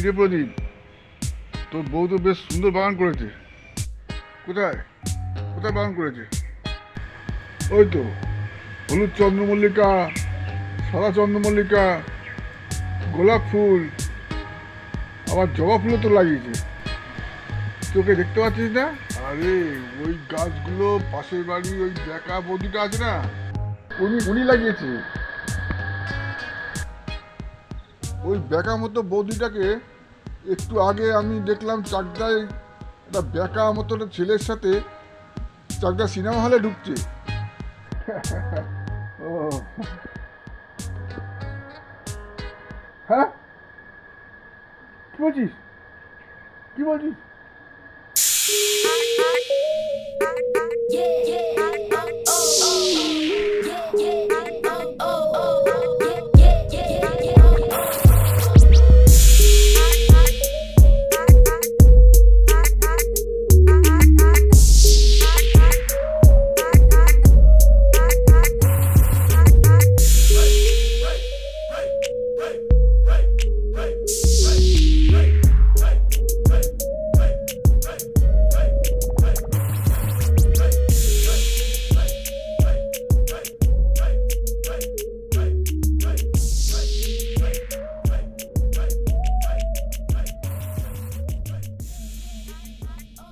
কিরে প্রদীপ তোর বউ তো বেশ সুন্দর বাগান করেছে। কোথায়? কোথায় বাগান করেছে? ওই তো, হলুদ চন্দ্রমল্লিকা, সাদা চন্দ্রমল্লিকা, গোলাপ ফুল, আবার জবা ফুলও তো লাগিয়েছে। তোকে দেখতে পাচ্ছিস না? আরে, ওই গাছগুলো পাশের বাড়ি ওই বেকা বৌদিটা আছে না? উনি উনি লাগিয়েছে। ওই বেকা মতো বৌদিটাকে একটু আগে আমি দেখলাম চাকদায় একটা বেকা মতো ছেলের সাথে চাকদা সিনেমা হলে ঢুকছে। হ্যাঁ? কি বলছিস? কি বলছিস.